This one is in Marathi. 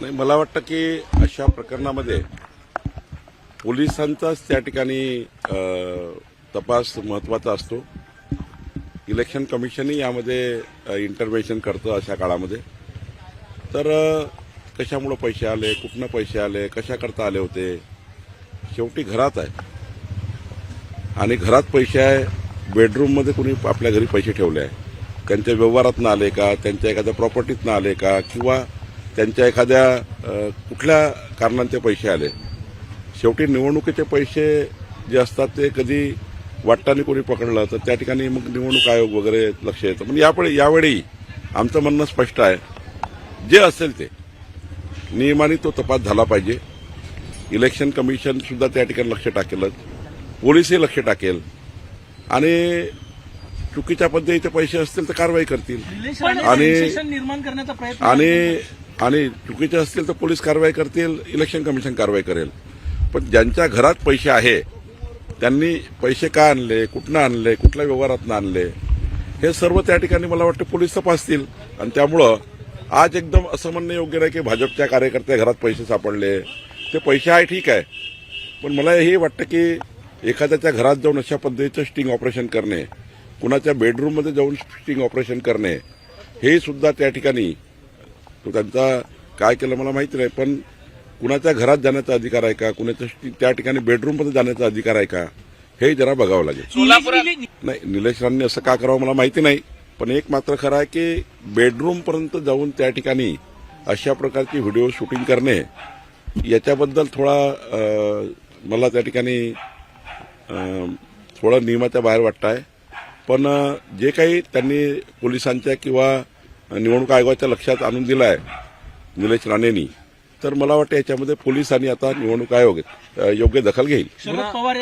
नाही मला वाटतं की अशा प्रकरणामध्ये पोलिसांचाच त्या ठिकाणी तपास महत्त्वाचा असतो. इलेक्शन कमिशनही यामध्ये इंटरव्हेन्शन करतं अशा काळामध्ये. तर कशामुळं पैसे आले कुठनं पैसे आले कशाकरता आले होते? शेवटी घरात आहे. आणि घरात पैसे आहे बेडरूममध्ये कुणी आपल्या घरी पैसे ठेवले आहे. त्यांच्या व्यवहारातनं आले का? त्यांच्या एखाद्या प्रॉपर्टीतनं आले का? किंवा त्यांच्या एखाद्या कुठल्या कारणांचे पैसे आले? शेवटी निवडणुकीचे पैसे जे असतात ते कधी वाटताना कोणी पकडलं तर त्या ठिकाणी मग निवडणूक आयोग वगैरे लक्ष येतं पण यापुढे यावेळी आमचं म्हणणं स्पष्ट आहे. जे असेल ते. नियमाने तो तपास झाला पाहिजे. इलेक्शन कमिशन सुद्धा त्या ठिकाणी लक्ष टाकेलच. पोलीसही लक्ष टाकेल. आणि चुकीच्या पद्धतीचे पैसे असतील तर कारवाई करतील. आणि- आणि आणि चुकीचे असतील तर पोलीस कारवाई करतील इलेक्शन कमिशन कारवाई करेल. पण ज्यांच्या घरात पैसे आहे त्यांनी पैसे का आणले कुठनं आणले कुठल्या व्यवहारातनं आणले हे सर्व त्या ठिकाणी मला वाटतं पोलीस तपासतील. आणि त्यामुळं आज एकदम असं म्हणणं योग्य नाही की भाजपच्या कार्यकर्त्या घरात पैसे सापडले. ते पैसे आहे ठीक आहे. पण मला हे वाटतं की एखाद्याच्या घरात जाऊन अशा पद्धतीचं स्टिंग ऑपरेशन करणे कुणाच्या बेडरूममध्ये जाऊन स्टिंग ऑपरेशन करणे हे सुद्धा त्या ठिकाणी तो त्यांचा काय केलं मला माहिती नाही पण कुणाच्या घरात जाण्याचा अधिकार आहे का? कुणाच्या त्या ठिकाणी बेडरूममध्ये जाण्याचा अधिकार आहे का? हे जरा बघावं लागेल. नाही निलेश राणेंनी असं का करावं मला माहिती नाही पण एक मात्र खरं आहे की बेडरूमपर्यंत जाऊन त्या ठिकाणी अशा प्रकारची व्हिडिओ शूटिंग करणे याच्याबद्दल थोडा मला त्या ठिकाणी थोडं नियमाच्या बाहेर वाटतं आहे पण जे काही त्यांनी पोलिसांच्या किंवा निवडणूक आयोगाच्या लक्षात आणून दिलं आहे निलेश राणेंनी. तर मला वाटतं याच्यामध्ये पोलिसांनी आणि आता निवडणूक आयोग योग्य दखल घेईल. शरद पवार